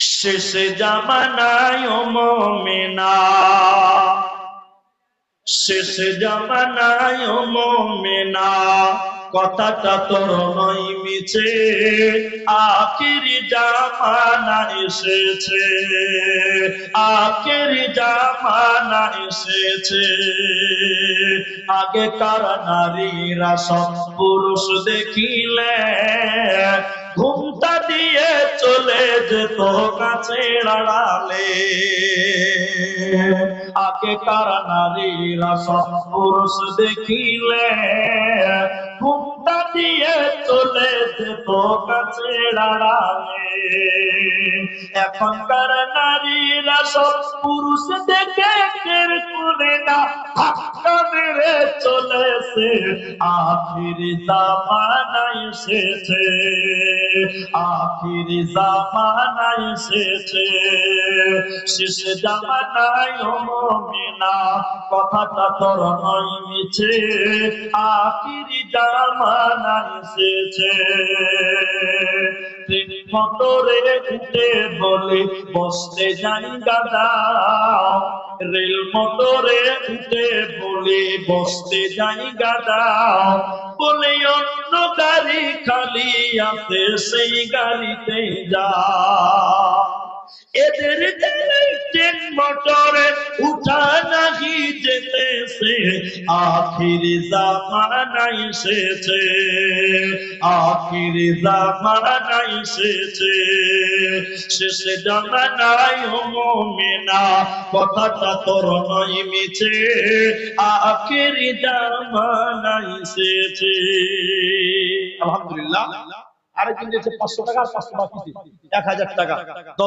শেষে জামানায় মমিনা। শেষে জামানায় মমিনা। কথাটা তোর নই মিছে, আখিরি জামানা এসেছে। আখিরি জামানা এসেছে। আগেকার নারীরা সব পুরুষ দেখিলে ঘুমটা দিয়ে চলে যেত কাছে আড়ালে। আগেকার নারীরা সব পুরুষ দেখিলে, ঘুমটা দিয়ে চলে যেত কাছে আড়ালে। এখনকার নারীরা সব পুরুষ দেখে কের করে না চলেছে আখিরি জামানা এসেছে, আখিরি জামানা এসেছে। শেষ জামানায় মুমিনা, কথাটা তোর নয় মিছে, আখিরি জামানা এসেছে। মোটরে উঠে বলে, বসতে যাই গাদা রেল মোটরে উঠে বলে, বসতে যাই গাদা বলে, অন্য গাড়ি খালি আছে, সেই গাড়িতে যা এদের ট্রেন মোটরে উঠা নাহি যেতেছে আখিরি জামানা এসেছে, আখিরি জামানা এসেছে। শেষে জামানায় ও মুমিনা, কথাটা তোর নয় মিছে, আখিরি জামানা এসেছে। আলহামদুলিল্লাহ, আরেকজন দিয়েছে পাঁচশো টাকা আর পাঁচশো বাকি এক হাজার টাকা।